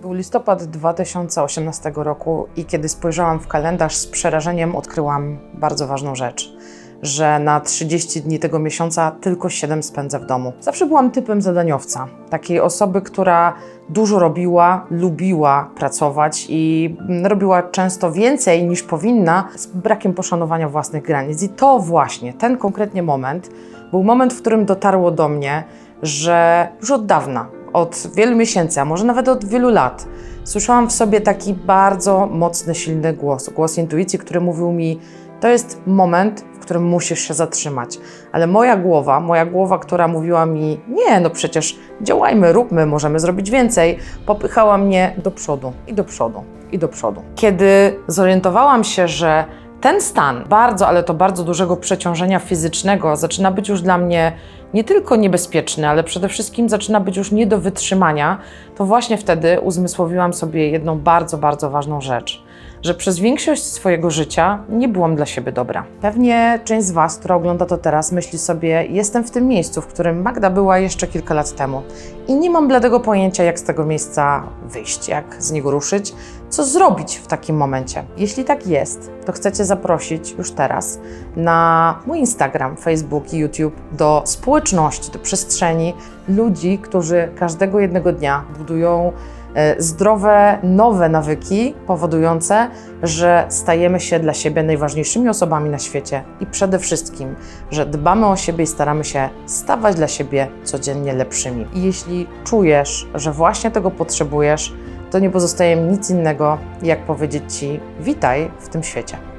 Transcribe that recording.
Był listopad 2018 roku i kiedy spojrzałam w kalendarz z przerażeniem, odkryłam bardzo ważną rzecz. Że na 30 dni tego miesiąca tylko 7 spędzę w domu. Zawsze byłam typem zadaniowca, takiej osoby, która dużo robiła, lubiła pracować i robiła często więcej niż powinna, z brakiem poszanowania własnych granic. I to właśnie, ten konkretnie moment, był moment, w którym dotarło do mnie, że już od dawna, od wielu miesięcy, a może nawet od wielu lat, słyszałam w sobie taki bardzo mocny, silny głos, głos intuicji, który mówił mi: To jest moment, w którym musisz się zatrzymać. Ale moja głowa, moja głowa, która mówiła mi: Nie, no przecież działajmy, róbmy, możemy zrobić więcej, popychała mnie do przodu i do przodu i do przodu. Kiedy zorientowałam się, że ten stan bardzo, ale to bardzo dużego przeciążenia fizycznego zaczyna być już dla mnie nie tylko niebezpieczny, ale przede wszystkim zaczyna być już nie do wytrzymania, to właśnie wtedy uzmysłowiłam sobie jedną bardzo, bardzo ważną rzecz. Że przez większość swojego życia nie byłam dla siebie dobra. Pewnie część z Was, która ogląda to teraz, myśli sobie: Jestem w tym miejscu, w którym Magda była jeszcze kilka lat temu i nie mam bladego pojęcia, jak z tego miejsca wyjść, jak z niego ruszyć, co zrobić w takim momencie. Jeśli tak jest, to chcecie zaprosić już teraz na mój Instagram, Facebook i YouTube do społeczności, do przestrzeni ludzi, którzy każdego jednego dnia budują zdrowe, nowe nawyki, powodujące, że stajemy się dla siebie najważniejszymi osobami na świecie i przede wszystkim, że dbamy o siebie i staramy się stawać dla siebie codziennie lepszymi. I jeśli czujesz, że właśnie tego potrzebujesz, to nie pozostaje nic innego, jak powiedzieć Ci: witaj w tym świecie.